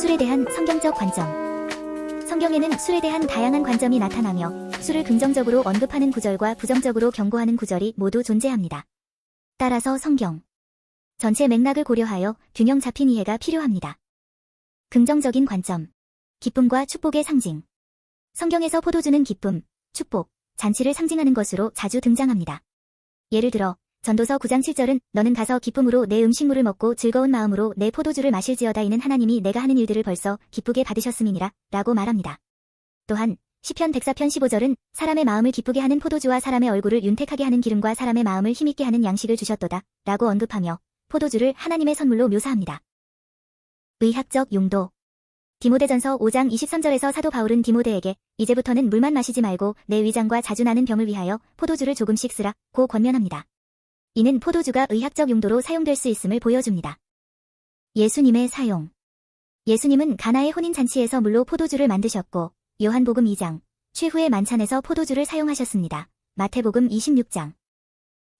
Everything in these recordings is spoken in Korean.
술에 대한 성경적 관점. 성경에는 술에 대한 다양한 관점이 나타나며 술을 긍정적으로 언급하는 구절과 부정적으로 경고하는 구절이 모두 존재합니다. 따라서 성경 전체 맥락을 고려하여 균형 잡힌 이해가 필요합니다. 긍정적인 관점. 기쁨과 축복의 상징. 성경에서 포도주는 기쁨, 축복, 잔치를 상징하는 것으로 자주 등장합니다. 예를 들어 전도서 9장 7절은 너는 가서 기쁨으로 내 음식물을 먹고 즐거운 마음으로 내 포도주를 마실지어다 이는 하나님이 내가 하는 일들을 벌써 기쁘게 받으셨음이니라 라고 말합니다. 또한 시편 104편 15절은 사람의 마음을 기쁘게 하는 포도주와 사람의 얼굴을 윤택하게 하는 기름과 사람의 마음을 힘있게 하는 양식을 주셨도다 라고 언급하며 포도주를 하나님의 선물로 묘사합니다. 의학적 용도 디모데전서 5장 23절에서 사도 바울은 디모데에게 이제부터는 물만 마시지 말고 내 위장과 자주 나는 병을 위하여 포도주를 조금씩 쓰라 고 권면합니다. 이는 포도주가 의학적 용도로 사용될 수 있음을 보여줍니다. 예수님의 사용 예수님은 가나의 혼인잔치에서 물로 포도주를 만드셨고 요한복음 2장 최후의 만찬에서 포도주를 사용하셨습니다. 마태복음 26장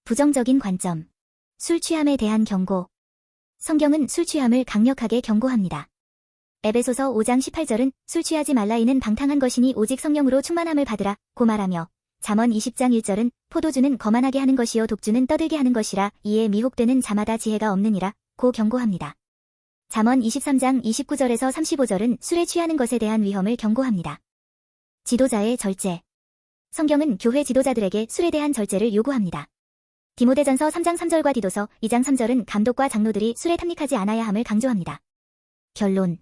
부정적인 관점 술 취함에 대한 경고 성경은 술 취함을 강력하게 경고합니다. 에베소서 5장 18절은 술 취하지 말라 이는 방탕한 것이니 오직 성령으로 충만함을 받으라 고 말하며 잠언 20장 1절은 포도주는 거만하게 하는 것이요 독주는 떠들게 하는 것이라 이에 미혹되는 자마다 지혜가 없느니라 고 경고합니다. 잠언 23장 29절에서 35절은 술에 취하는 것에 대한 위험을 경고합니다. 지도자의 절제 성경은 교회 지도자들에게 술에 대한 절제를 요구합니다. 디모데전서 3장 3절과 디도서 2장 3절은 감독과 장로들이 술에 탐닉하지 않아야 함을 강조합니다. 결론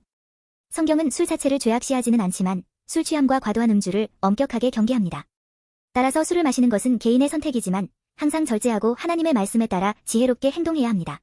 성경은 술 자체를 죄악시하지는 않지만 술 취함과 과도한 음주를 엄격하게 경계합니다. 따라서 술을 마시는 것은 개인의 선택이지만 항상 절제하고 하나님의 말씀에 따라 지혜롭게 행동해야 합니다.